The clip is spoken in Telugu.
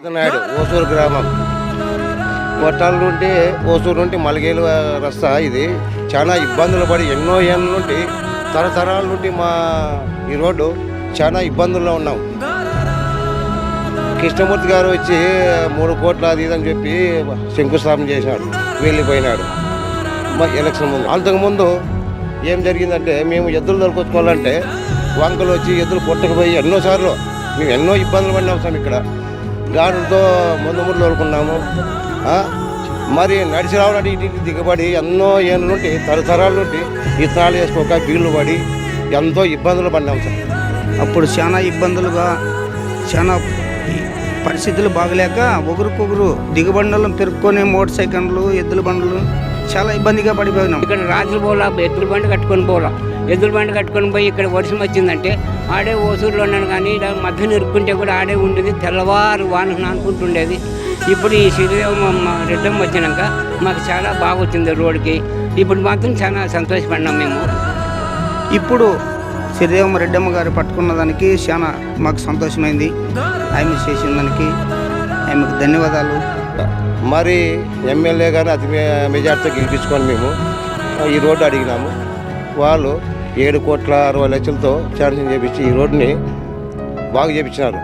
నాయుడు ఓసూరు గ్రామం. కొట్టాల నుండి ఓసూరు నుండి మలగేలు రస్తా ఇది. చాలా ఇబ్బందులు పడి ఎన్నో ఏళ్ళ నుండి తరతరాల నుండి మా ఈ రోడ్డు చాలా ఇబ్బందుల్లో ఉన్నాం. కృష్ణమూర్తి గారు వచ్చి మూడు కోట్ల అది ఇది అని చెప్పి శంకుస్థాపన చేశాడు వెళ్ళిపోయినాడు. మా ఎలక్షన్ ముందు. అంతకుముందు ఏం జరిగిందంటే మేము ఎద్దులు దొరకొచ్చుకోవాలంటే వంకలు వచ్చి ఎద్దులు కొట్టకపోయి ఎన్నోసార్లు మేము ఎన్నో ఇబ్బందులు పడినాం సార్ ఇక్కడ. గాడులతో ముందు ముందు తోలుకున్నాము ఆ? మరి నడిచి రావడానికి ఇటు ఇటు దిగబడి ఎన్నో ఏళ్ళ నుండి తరతరాల నుండి వేసుకోక బీళ్ళు పడి ఎంతో ఇబ్బందులు పడినాం సార్. అప్పుడు చాలా ఇబ్బందులుగా చాలా పరిస్థితులు బాగలేక ఒకరికొకరు దిగుబండలను పెరుక్కొని మోటార్ సైకిళ్ళు ఎద్దుల బండ్లు చాలా ఇబ్బందిగా పడిపోయినాం. ఇక్కడ రాత్రి పోలా ఎద్దుల బండి కట్టుకొని పోలా. ఎద్దుల బండి కట్టుకొని పోయి ఇక్కడ వర్షం వచ్చిందంటే ఆడే ఓసూరులో ఉన్నాను కానీ ఇలా మధ్యన ఇరుక్కుంటే కూడా ఆడే ఉండేది తెల్లవారు వాన నానుకుంటుండేది. ఇప్పుడు ఈ శ్రీరామ రెడ్డం వచ్చినాక మాకు చాలా బాగా వచ్చింది రోడ్డుకి. ఇప్పుడు మాత్రం చాలా సంతోషపడినాం మేము. ఇప్పుడు శ్రీదేవమ్మ రెడ్డమ్మ గారు పట్టుకున్న దానికి చాలా మాకు సంతోషమైంది. ఆమె చేసిన దానికి ఆమెకు ధన్యవాదాలు. మరి ఎమ్మెల్యే గారిని అతి మెజార్టీతో గెలిపించుకొని మేము ఈ రోడ్డు అడిగినాము. వాళ్ళు ఏడు కోట్ల అరవై లక్షలతో శాంక్షన్ చేపించి ఈ రోడ్డుని బాగు చేపించినారు.